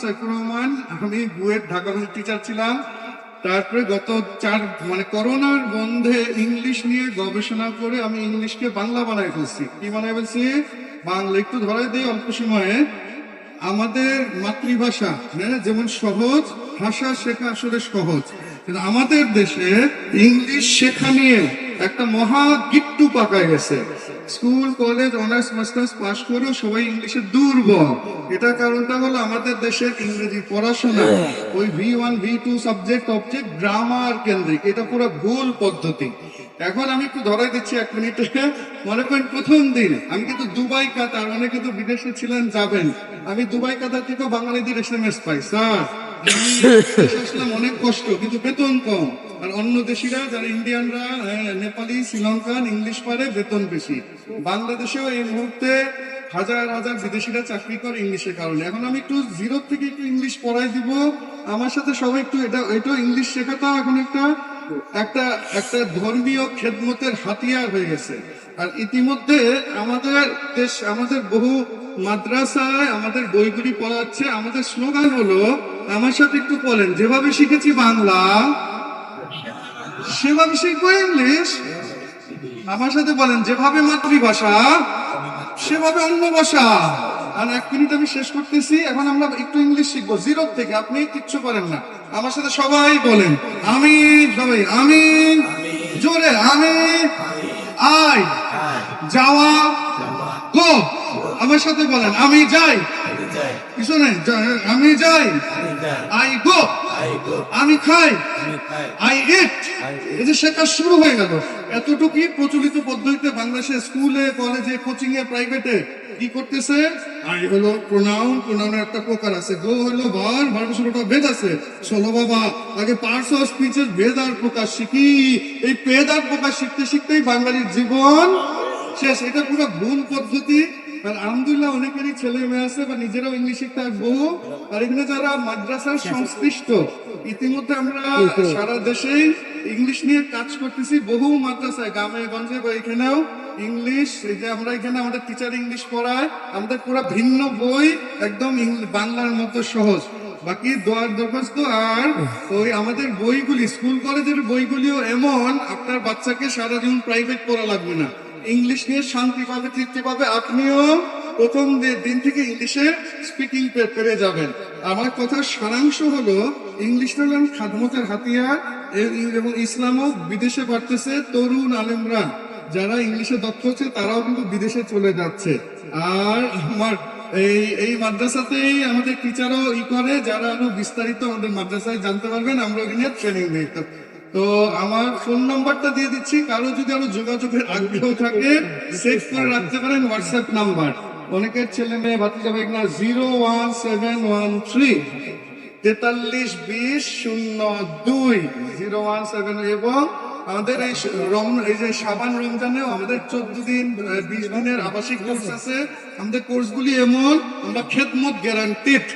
সাইফুর রহমান আমি বুয়েট ঢাকা টিচার ছিলাম। তারপরে গত চার মানে করোনার বন্ধে ইংলিশ নিয়ে গবেষণা করে আমি ইংলিশকে বাংলা বানাই ফেলছি। কি বানাই ফেলছি? বাংলা একটু ধরাই দিই অল্প সময়ে। আমাদের মাতৃভাষা হ্যাঁ, যেমন সহজ ভাষা শেখা আসলে সহজ। কিন্তু আমাদের দেশে ইংলিশ শেখা নিয়ে একটা মহা গিট্টু পাকা গেছে। স্কুল কলেজ অনার্স মাস্টার্স পাশ করেও সবাই ইংলিশে দুর্বল। এটা কারণটা হলো আমাদের দেশের ইংরেজি পড়াশোনা। ওই V one V two subject object grammar কেন্দ্রিক। এটা পুরো ভুল পদ্ধতি। এখন আমি একটু ধরাই দিচ্ছি এক মিনিটে। মনে করেন প্রথম দিন আমি কিন্তু দুবাই কাতার অনেকে তো বিদেশে ছিলেন যাবেন। আমি দুবাই কাতার থেকেও বাঙালিদের এস এম এস পাই স্যার অনেক কষ্ট কিন্তু বেতন কম। আর অন্য দেশিরা, যারা ইন্ডিয়ানরা নেপালি, শ্রীলঙ্কান, ইংলিশ পারে বেতন বেশি। বাংলাদেশেও এই মুহূর্তে হাজার হাজার বিদেশিরা চাকরি করে ইংলিশের কারণে। এখন আমি একটু জিরো থেকে একটু ইংলিশ পড়াই দিব। আমার সাথে সবাই একটু এটা এটা ইংলিশ শেখাটা এখন একটা একটা একটা ধর্মীয় খেদমতের হাতিয়ার হয়ে গেছে। আর ইতিমধ্যে আমাদের দেশ, আমাদের বহু মাদ্রাসায় আমাদের বইগুলি পড়াচ্ছে। আমাদের স্লোগান হলো, আমার সাথে একটু বলেন, যেভাবে শিখেছি বাংলা সেভাবে শিখব ইংলিশ আমার সাথে বলেন যেভাবে মাতৃভাষা সেভাবে অন্য ভাষা। আর এক মিনিট আমি শেষ করতেছি এখন আমরা একটু ইংলিশ শিখব। জিরো থেকে আপনি কিচ্ছু করেন না। আমার সাথে সবাই বলেন আমি সবাই আমি জোরে আমি আই যাওয়া গো। আমার সাথে বলেন আমি যাই। কিছু নেই আমি যাই আই গো আমি খাই। আই ইট এই যে শেখা শুরু হয়ে গেল। এতটুকুই প্রচলিত পদ্ধতিতে বাংলাদেশে স্কুলে কলেজে কোচিং এ প্রাইভেটে কি করতেছে? আই হলো প্রোনাউন প্রোনাউনের একটা প্রকার আছে। গো হলো ভেদ আছে। চলো বাবা আগে পার্টস অফ স্পিচের ভেদ আর প্রকাশ শিখি। এই ভেদ আর প্রকাশ শিখতে শিখতেই বাঙালির জীবন শেষ। এটা পুরো ভুল পদ্ধতি। আর আলহামদুলিল্লাহ অনেকেরই ছেলে মেয়ে আছে বা নিজেরাও ইংলিশ আসব আর এখানে যারা মাদ্রাসার সংশ্লিষ্ট ইতিমধ্যে আমরা সারা দেশেই ইংলিশ নিয়ে কাজ করতেছি বহু মাদ্রাসায় গ্রামে গঞ্জে বা এখানেও। ইংলিশ এই যে আমরা এখানে আমাদের টিচার ইংলিশ পড়ায় আমাদের পুরো ভিন্ন বই একদম বাংলার মতো সহজ। বাকি দোয়ার দরখাস্ত আর ওই আমাদের বইগুলি স্কুল কলেজের বইগুলিও এমন আপনার বাচ্চাকে সারা জীবন প্রাইভেট পড়া লাগবে না। ইংলিশ নিয়ে শান্তি পাবে তৃপ্তি পাবে আপনিও প্রথম দিন থেকে ইংলিশে স্পিকিং পেরে যাবেন। আমার কথার সারাংশ হলো ইংলিশ হলো খাদমতের হাতিয়ার এবং ইসলামও বিদেশে বাড়তেছে তরুণ আলেমরা। যারা ইংলিশে দক্ষ হচ্ছে, তারাও কিন্তু বিদেশে চলে যাচ্ছে। আর আমার এই এই মাদ্রাসাতেই আমাদের টিচারও ই করে, যারা আরও বিস্তারিত আমাদের মাদ্রাসায় জানতে পারবেন, আমরা ওখানে ট্রেনিং দিই তো আমার ফোন নাম্বারটা দিয়ে দিচ্ছি। কারও যদি আরও যোগাযোগের আগ্রহ থাকে সেভ করে রাখতে পারেন হোয়াটসঅ্যাপ নাম্বার অনেকের ছেলে মেয়ে ভাতি যাবে না zero one seven one three তেতাল্লিশ বিশ শূন্য দুই জিরো ওয়ান সেভেন এবং আমাদের এই রম এই যে সাবান রমজানেও আমাদের চোদ্দ দিন বিশ দিনের আবাসিক কোর্স আছে। আমাদের কোর্সগুলি এমন, আমরা খেদমত গ্যারান্টিড